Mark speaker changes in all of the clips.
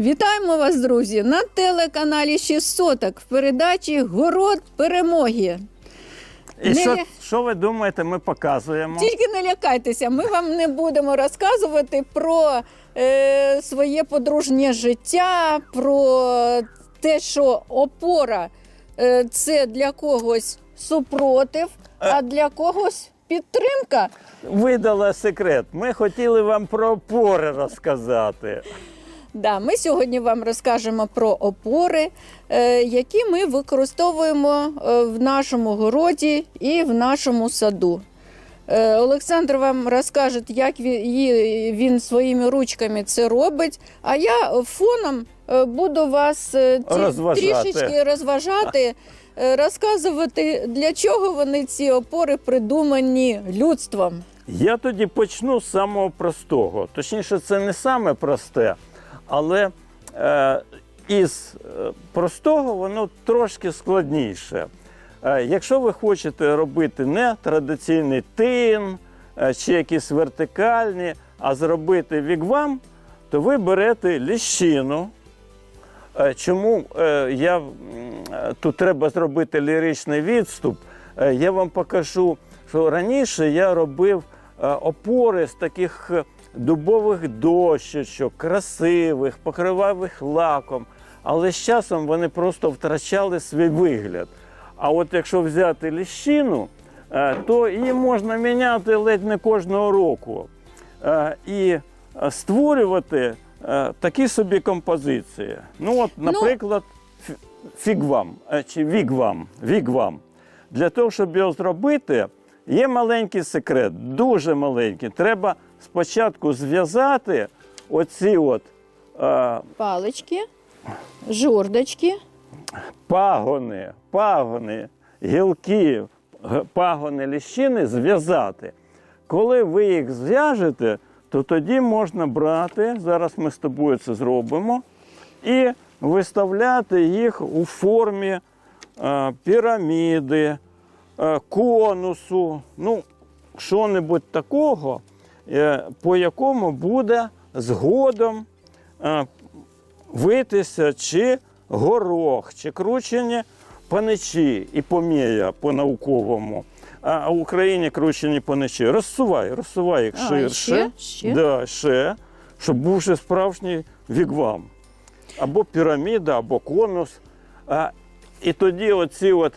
Speaker 1: Вітаємо вас, друзі, на телеканалі 6 соток в передачі Город перемоги.
Speaker 2: І
Speaker 1: Не
Speaker 2: що, що ви думаєте, ми показуємо?
Speaker 1: Тільки не лякайтеся, ми вам не будемо розказувати про е, своє подружнє життя, про те, що опора е, це для когось супротив, а для когось підтримка.
Speaker 2: Видала секрет. Ми хотіли вам про опори розказати.
Speaker 1: Да, ми сьогодні вам розкажемо про опори, е, які ми використовуємо е, в нашому городі і в нашому саду. Е, Олександр вам розкаже, як він, своїми ручками це робить. А я фоном буду вас
Speaker 2: Розважати.
Speaker 1: трішечки розважати, розказувати, для чого вони ці опори придумані людством.
Speaker 2: Я тоді почну з самого простого. Точніше, це не саме просте, але е, із е, простого воно трошки складніше. Е, якщо ви хочете робити не традиційний тин е, чи якісь вертикальні, а зробити вігвам, то ви берете ліщину. Е, Чому е, я тут треба зробити ліричний відступ? Е, Я вам покажу, що раніше я робив е, опори з таких дубових дощечок, красивих, покривав їх лаком, але з часом вони просто втрачали свій вигляд. А от якщо взяти ліщину, е, то її можна міняти ледь не кожного року е, і створювати е, такі собі композиції. Ну, от, наприклад, фігвам чи вігвам. вігвам. Для того, щоб його зробити, є маленький секрет, дуже маленький. Треба спочатку зв'язати оці от е,
Speaker 1: Палички, жордочки.
Speaker 2: пагони, пагони, гілки, пагони ліщини зв'язати. Коли ви їх зв'яжете, то тоді можна брати, зараз ми з тобою це зробимо, і виставляти їх у формі е, піраміди, е, конусу, ну, що-небудь такого, по якому буде згодом е, витися чи горох, чи кручені паничі і помія по-науковому. А в Україні кручені паничі. Розсувай, розсувай їх
Speaker 1: А,
Speaker 2: ширше.
Speaker 1: ще? Ще?
Speaker 2: Да, ще, щоб був вже справжній вігвам. Або піраміда, або конус. А, і тоді оці от,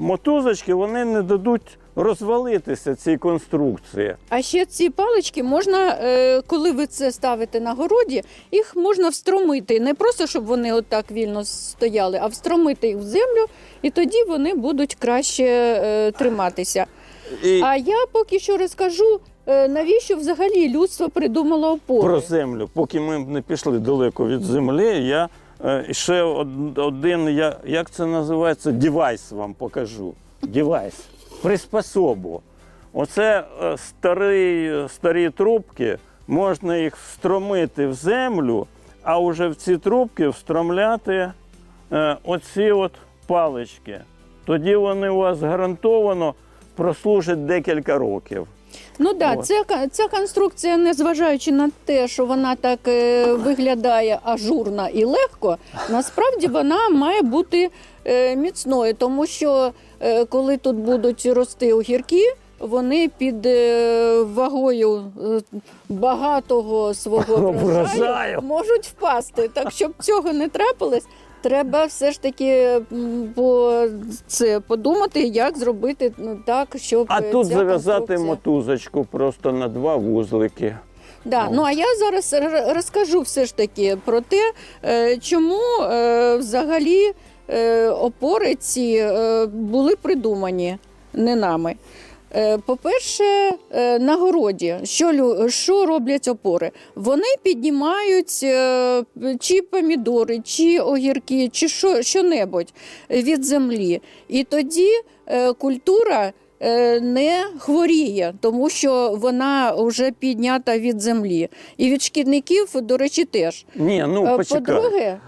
Speaker 2: мотузочки вони не дадуть розвалитися цій конструкції.
Speaker 1: А ще ці палички можна, е, коли ви це ставите на городі, їх можна встромити. Не просто щоб вони отак вільно стояли, а встромити їх в землю, і тоді вони будуть краще е, триматися.
Speaker 2: І
Speaker 1: А я поки що розкажу, е, навіщо взагалі людство придумало опори.
Speaker 2: про землю, поки ми не пішли далеко від землі, я ще один, як це називається, девайс вам покажу. Девайс. Приспособу. Оце е, старі, старі трубки, можна їх встромити в землю, а вже в ці трубки встромляти е, оці от палички. Тоді вони у вас гарантовано прослужать декілька років.
Speaker 1: Ну так, да, ця, ця конструкція, незважаючи на те, що вона так е, виглядає ажурно і легко, насправді вона має бути е, міцною, тому що е, коли тут будуть рости огірки, вони під е, вагою е, багатого свого Врожаю. можуть впасти. Так щоб цього не трапилось. Треба все ж таки по це подумати, як зробити ну, так, щоб
Speaker 2: А тут
Speaker 1: ця
Speaker 2: зав'язати
Speaker 1: конструкція-
Speaker 2: мотузочку просто на два вузлики.
Speaker 1: Да,
Speaker 2: Ну.
Speaker 1: ну а я зараз розкажу все ж таки про те, е, чому е, взагалі е, опори ці були придумані не нами. Е, По-перше, е, на городі, що, що роблять опори? Вони піднімають е, чи помідори, чи огірки, чи що, що-небудь від землі. І тоді культура не хворіє, тому що вона вже піднята від землі. І від шкідників, до речі, теж.
Speaker 2: Ні, ну.
Speaker 1: По-друге,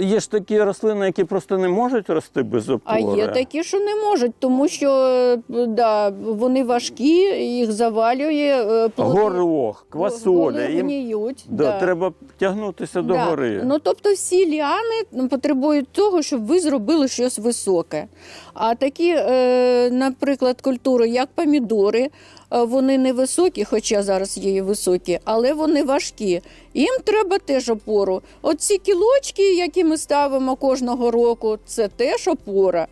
Speaker 2: є ж такі рослини, які просто не можуть рости без опори.
Speaker 1: А є такі, що не можуть, тому що е, да, вони важкі, їх завалює е, плоди
Speaker 2: Горох, квасоля. Їм
Speaker 1: гниють.
Speaker 2: да,
Speaker 1: да.
Speaker 2: треба тягнутися до
Speaker 1: Да.
Speaker 2: гори.
Speaker 1: Ну тобто всі ліани потребують того, щоб ви зробили щось високе. А такі, е, наприклад, культури, як помідори, е, вони не високі, хоча зараз є і високі, але вони важкі. Їм треба теж опору. Оці кілочки, які ми ставимо кожного року, це теж опора.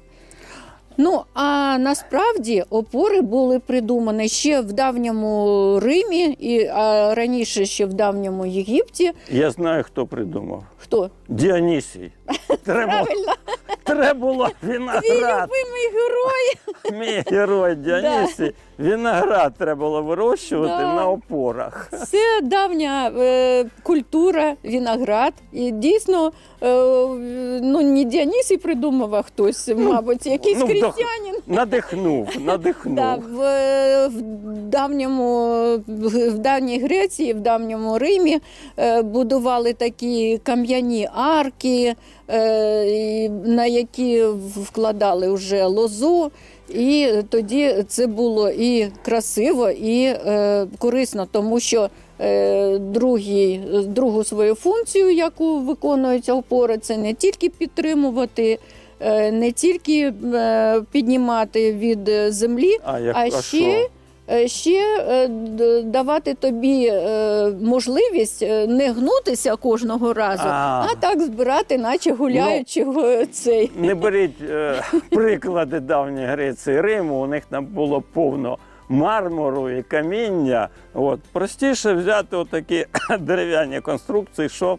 Speaker 1: Ну а насправді опори були придумані ще в давньому Римі, і а раніше ще в давньому Єгипті.
Speaker 2: Я знаю, хто придумав.
Speaker 1: Хто?
Speaker 2: Діонісій. Треба,
Speaker 1: Правильно,
Speaker 2: треба було
Speaker 1: твій
Speaker 2: виноград.
Speaker 1: любимий герой.
Speaker 2: Мій герой Діонісій. Виноград треба було вирощувати
Speaker 1: Да.
Speaker 2: на опорах.
Speaker 1: Це давня е, культура, виноград. І дійсно, ну не Діанісій придумав, а хтось, мабуть, якийсь
Speaker 2: ну,
Speaker 1: крістянин.
Speaker 2: Надихнув, надихнув.
Speaker 1: Да, в, в давньому в давній Греції, в давньому Римі е, будували такі кам'яні арки, е, на які вкладали вже лозу. І тоді це було і красиво, і е, корисно, тому що е, другий, другу свою функцію, яку виконується опора, це не тільки підтримувати, е, не тільки е, піднімати від землі,
Speaker 2: А, як,
Speaker 1: а
Speaker 2: а
Speaker 1: ще, е, ще давати тобі можливість не гнутися кожного разу,
Speaker 2: А.
Speaker 1: а, так збирати, наче гуляючи в цей.
Speaker 2: Не беріть приклади давньої Греції Риму, у них там було повно мармуру і каміння. От. Простіше взяти отакі дерев'яні конструкції, що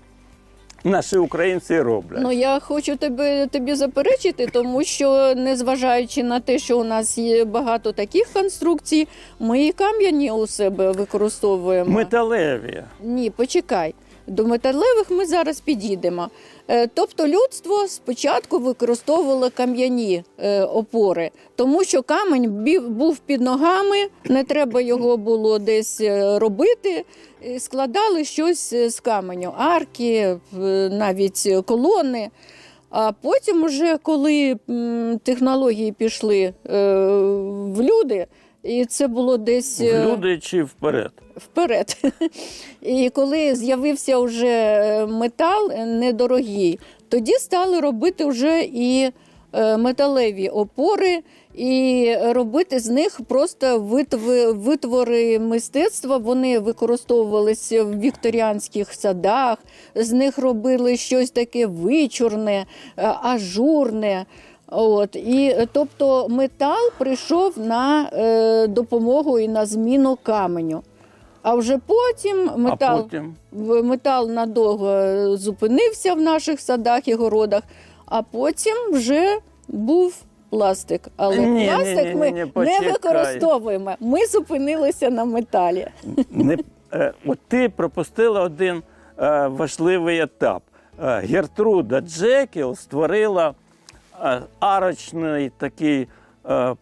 Speaker 2: наші українці роблять.
Speaker 1: Ну я хочу тобі, тобі заперечити, тому що незважаючи на те, що у нас є багато таких конструкцій, ми і кам'яні у себе використовуємо.
Speaker 2: Металеві.
Speaker 1: Ні, почекай. До металевих ми зараз підійдемо. Е, Тобто людство спочатку використовувало кам'яні е, опори, тому що камень був під ногами, не треба його було десь е, робити. Складали щось з каменю, арки, навіть колони. А потім, уже коли технології пішли в люди, і це було десь
Speaker 2: В
Speaker 1: е,
Speaker 2: люди чи вперед.
Speaker 1: вперед. І коли з'явився вже е, метал недорогий, тоді стали робити вже і е, металеві опори, і робити з них просто витви- витвори мистецтва. Вони використовувалися в вікторіанських садах, з них робили щось таке вичурне, ажурне. От і е, тобто метал прийшов на е, допомогу і на зміну каменю. А вже потім метал,
Speaker 2: А потім
Speaker 1: метал надовго е, зупинився в наших садах і городах, а потім вже був пластик. Але
Speaker 2: Ні,
Speaker 1: пластик
Speaker 2: ні,
Speaker 1: ми
Speaker 2: ні, ні,
Speaker 1: не використовуємо. Ми зупинилися на металі.
Speaker 2: не, е, от ти пропустила один е, важливий етап. Е, Гертруда Джекіл створила арочний такий е,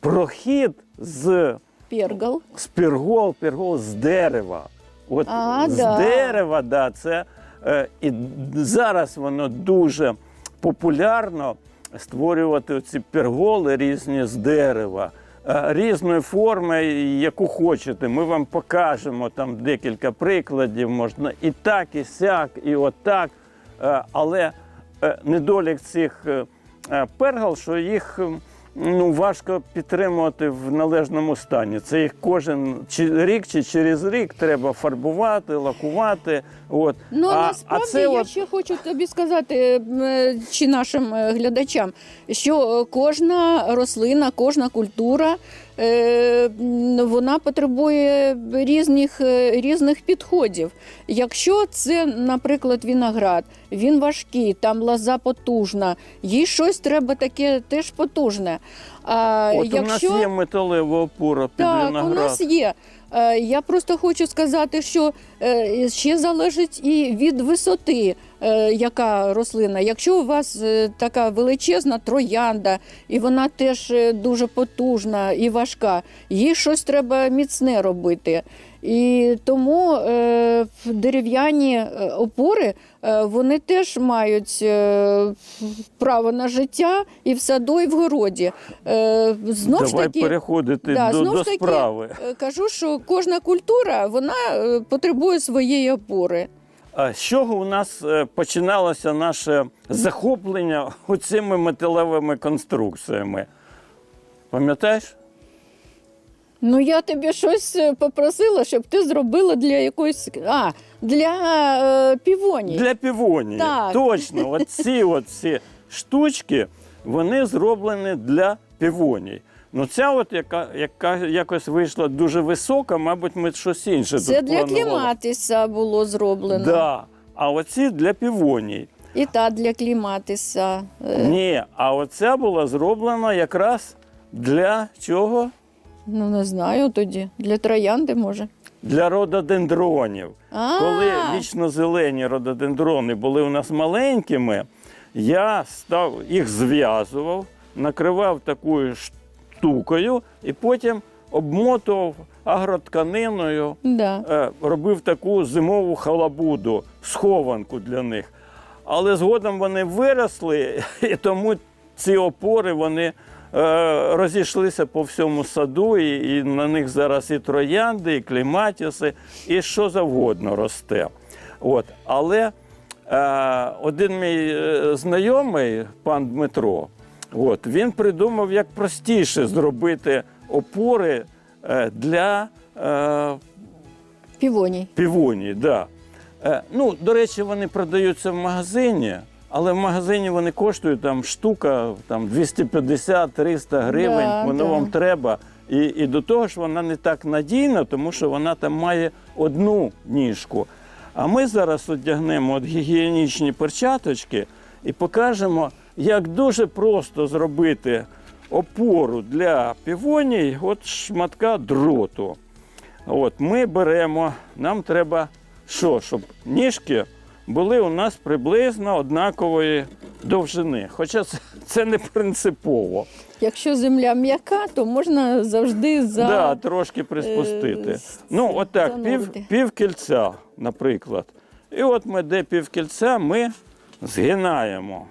Speaker 2: прохід з
Speaker 1: Пергал.
Speaker 2: з пергол, пергол з дерева. От
Speaker 1: А,
Speaker 2: з
Speaker 1: да.
Speaker 2: дерева, да, це е, і зараз воно дуже популярно створювати ці перголи різні з дерева. е, Різної форми, яку хочете. Ми вам покажемо там декілька прикладів. Можна і так, і сяк, і отак. Е, Але е, недолік цих е, е, що їх ну, важко підтримувати в належному стані. Це їх кожен рік чи через рік треба фарбувати, лакувати. От.
Speaker 1: Ну
Speaker 2: а,
Speaker 1: насправді
Speaker 2: а це
Speaker 1: я
Speaker 2: от,
Speaker 1: ще хочу тобі сказати е, чи нашим е, глядачам, що е, кожна рослина, кожна культура. е, Вона потребує різних, е, різних підходів. Якщо це, наприклад, виноград, він важкий, там лоза потужна, їй щось треба таке теж потужне. А
Speaker 2: от у нас є металева опора під
Speaker 1: так,
Speaker 2: виноград.
Speaker 1: у нас є. Е, Я просто хочу сказати, що е, ще залежить і від висоти. Е, яка рослина. Якщо у вас е, така величезна троянда, і вона теж е, дуже потужна і важка, їй щось треба міцне робити. І тому е, дерев'яні опори е, вони теж мають е, право на життя і в саду, і в городі. Е, знов ж таки,
Speaker 2: переходити
Speaker 1: да,
Speaker 2: до,
Speaker 1: знов
Speaker 2: до
Speaker 1: ж таки, кажу, що кожна культура вона потребує своєї опори.
Speaker 2: А з чого у нас е, починалося наше захоплення оцими металевими конструкціями? Пам'ятаєш?
Speaker 1: Ну, я тобі щось е, попросила, щоб ти зробила для якоїсь. А, для е, півоні.
Speaker 2: Для півонії.
Speaker 1: Так.
Speaker 2: Точно, оці оці штучки вони зроблені для півоній. Ну, ця, от, яка, яка якось вийшла дуже висока, мабуть, ми щось інше
Speaker 1: Це
Speaker 2: тут
Speaker 1: для
Speaker 2: планували.
Speaker 1: кліматиса було зроблено.
Speaker 2: Да. А оці для півоній.
Speaker 1: І та для кліматиса. Е,
Speaker 2: Ні, а оця була зроблена якраз для чого?
Speaker 1: Ну, не знаю тоді. Для троянди може.
Speaker 2: Для рододендронів.
Speaker 1: А,
Speaker 2: Коли вічно зелені рододендрони були у нас маленькими, я став їх зв'язував, накривав такою штукою і потім обмотував агротканиною,
Speaker 1: да.
Speaker 2: е, робив таку зимову халабуду, схованку для них. Але згодом вони виросли, і тому ці опори вони е, розійшлися по всьому саду, і, на них зараз і троянди, і кліматіси, і що завгодно росте. От. Але е, один мій знайомий, пан Дмитро, от, він придумав, як простіше зробити опори е, для е,
Speaker 1: Півоній.
Speaker 2: Півонії, да. Е, ну, до речі, вони продаються в магазині, але в магазині вони коштують там штука там 250-300 гривень,
Speaker 1: Да,
Speaker 2: воно
Speaker 1: да.
Speaker 2: вам треба. І, і до того ж вона не так надійна, тому що вона там має одну ніжку. А ми зараз одягнемо от гігієнічні перчаточки і покажемо, як дуже просто зробити опору для півоній от шматка дроту. От ми беремо, нам треба що, щоб ніжки були у нас приблизно однакової довжини. Хоча це, це не принципово.
Speaker 1: Якщо земля м'яка, то можна завжди за.
Speaker 2: Да, трошки приспустити.
Speaker 1: е,
Speaker 2: ну, отак, пів, пів кільця, наприклад. І от ми де пів кільця ми згинаємо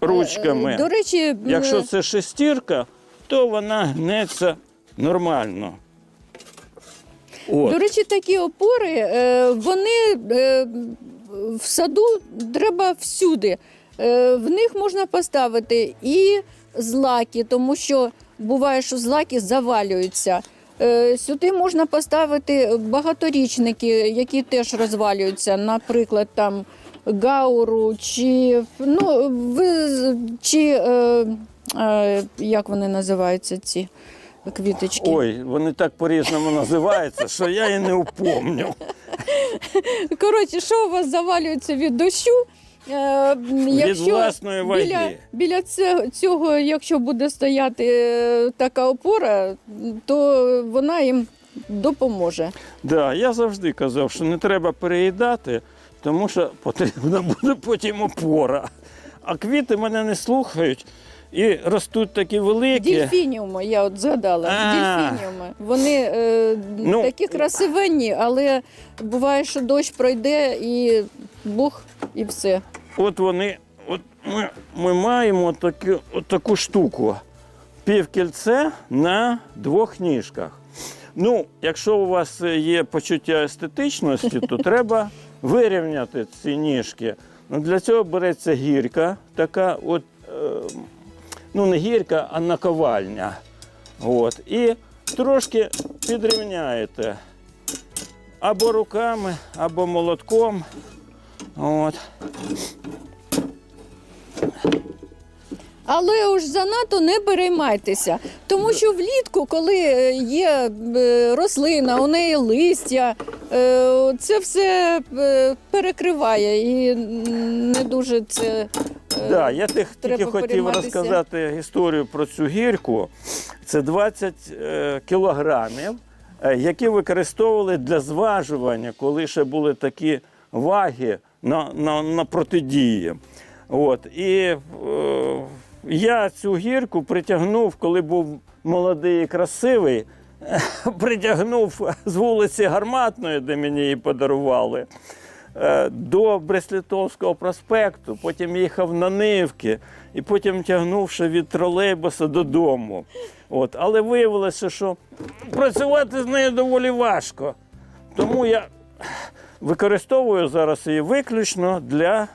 Speaker 2: ручками.
Speaker 1: Е, До речі,
Speaker 2: Якщо
Speaker 1: е,
Speaker 2: це шестірка, то вона гнеться нормально. От.
Speaker 1: До речі, такі опори, е, вони е, в саду треба всюди. Е, В них можна поставити і злаки, тому що буває, що злаки завалюються. Е, Сюди можна поставити багаторічники, які теж розвалюються, наприклад, там гауру чи, ну, ви- чи е, е, як вони називаються ці квіточки?
Speaker 2: Ой, вони так по-різному називаються, що я і не упомню.
Speaker 1: Коротше, що у вас завалюється від дощу? Е, якщо
Speaker 2: власної ваги.
Speaker 1: Біля, біля це- цього, якщо буде стояти е, така опора, то вона їм допоможе.
Speaker 2: Да, я завжди казав, що не треба переїдати, тому що потрібна буде потім опора. А квіти мене не слухають і ростуть такі великі.
Speaker 1: Дільфініуми, я от згадала.
Speaker 2: А.
Speaker 1: Дільфініуми. Вони е,
Speaker 2: Ну.
Speaker 1: такі красивенні, але буває, що дощ пройде і бух, і все.
Speaker 2: От вони, от ми, ми маємо таку, от таку штуку. Півкільце на двох ніжках. Ну, якщо у вас є почуття естетичності, то треба вирівняти ці ніжки. Ну, для цього береться гірка, така от, е, ну не гірка, а наковальня. От, і трошки підрівняєте або руками, або молотком. От.
Speaker 1: Але уж занадто не переймайтеся, тому що влітку, коли е, є е, рослина, у неї листя, е, це все перекриває і не дуже це.
Speaker 2: Да, я тих, тільки хотів розказати історію про цю гірку. Це 20 е, кілограмів, які використовували для зважування, коли ще були такі ваги на, на, на протидії. От. І е, я цю гірку притягнув, коли був молодий і красивий, притягнув з вулиці Гарматної, де мені її подарували, е, до Бреслітовського проспекту, потім їхав на Нивки, і потім тягнувши від тролейбуса додому. От. Але виявилося, що працювати з нею доволі важко. Тому я використовую зараз її виключно для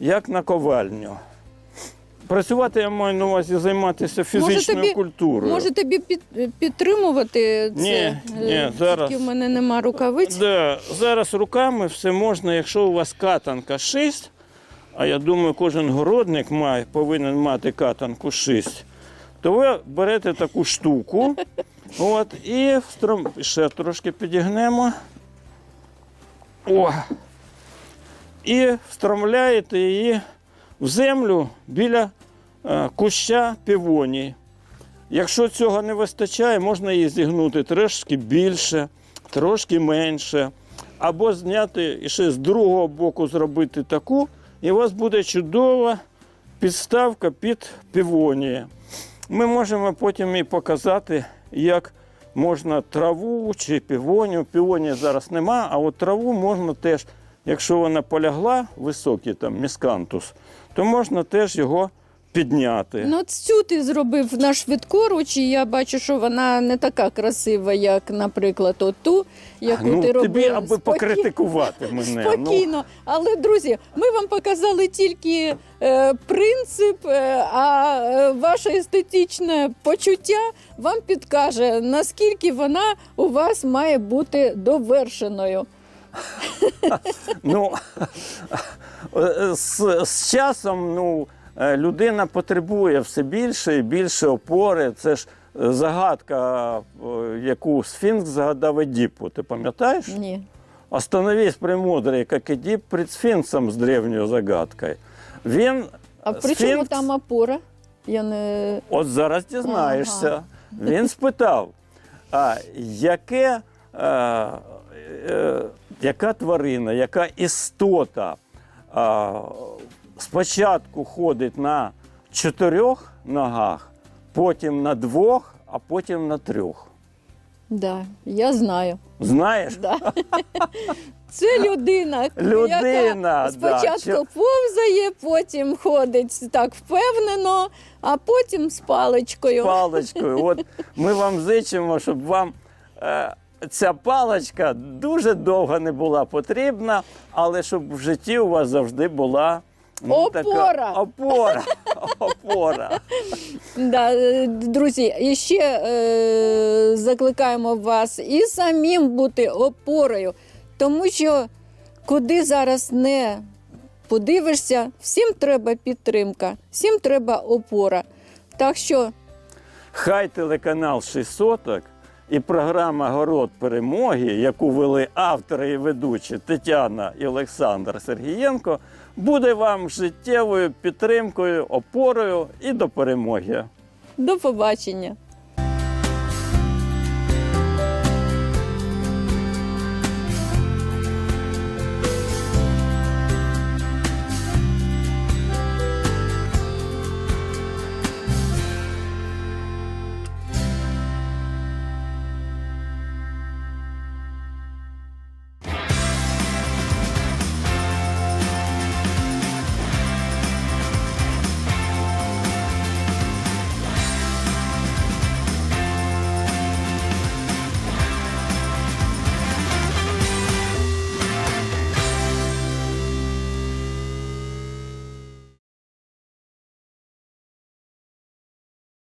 Speaker 2: як наковальню. Працювати я маю на увазі займатися фізичною
Speaker 1: тобі-
Speaker 2: культурою.
Speaker 1: Може тобі під, підтримувати це?
Speaker 2: Ні, ні,
Speaker 1: Е,
Speaker 2: зараз.
Speaker 1: Тільки в мене нема рукавиць.
Speaker 2: Да, зараз руками все можна, якщо у вас катанка 6, а я думаю, кожен городник має, повинен мати катанку 6, то ви берете таку штуку от, і встром... ще трошки підігнемо. О! І встромляєте її в землю біля е, куща півонії. Якщо цього не вистачає, можна її зігнути трошки більше, трошки менше. Або зняти і ще з другого боку зробити таку, і у вас буде чудова підставка під півонії. Ми можемо потім і показати, як можна траву чи півонію. Півонії зараз нема, а от траву можна теж, якщо вона полягла, високий там міскантус, то можна теж його підняти.
Speaker 1: Ну, цю ти зробив на швидкоруч, і я бачу, що вона не така красива, як, наприклад, оту, яку
Speaker 2: ну,
Speaker 1: ти робив.
Speaker 2: тобі, аби
Speaker 1: Спокій-
Speaker 2: покритикувати мене. Ну,
Speaker 1: Спокійно. Але, друзі, ми вам показали тільки е, принцип, е, а е, ваше естетичне почуття вам підкаже, наскільки вона у вас має бути довершеною.
Speaker 2: Ну, з, з часом ну, е, людина потребує все більше і більше опори. Це ж загадка, е, яку Сфінкс загадав Едіпу. Ти пам'ятаєш?
Speaker 1: Ні.
Speaker 2: Остановись, премудрый, как Эдип пред сфинксом с древньою загадкою. Він
Speaker 1: А при чому там опора? Я не
Speaker 2: От зараз дізнаєшся.
Speaker 1: Ага.
Speaker 2: Він спитав, а яке, е, е, яка тварина, яка істота е, спочатку ходить на чотирьох ногах, потім на двох, а потім на трьох.
Speaker 1: да, я знаю.
Speaker 2: Знаєш?
Speaker 1: Да. Це людина,
Speaker 2: Людина,
Speaker 1: яка спочатку
Speaker 2: чи-
Speaker 1: повзає, потім ходить так впевнено, а потім з паличкою.
Speaker 2: паличкою. От ми вам зичимо, щоб вам е, ця паличка дуже довго не була потрібна, але щоб в житті у вас завжди була. ну,
Speaker 1: Опора.
Speaker 2: Така, опора. Опора.
Speaker 1: Да, е, друзі, і ще е, закликаємо вас і самим бути опорою, тому що куди зараз не подивишся, всім треба підтримка, всім треба опора. Так що
Speaker 2: Хай телеканал «Шість соток і програма Город перемоги, яку вели автори і ведучі Тетяна і Олександр Сергієнко, буде вам життєвою підтримкою, опорою і до перемоги.
Speaker 1: до побачення.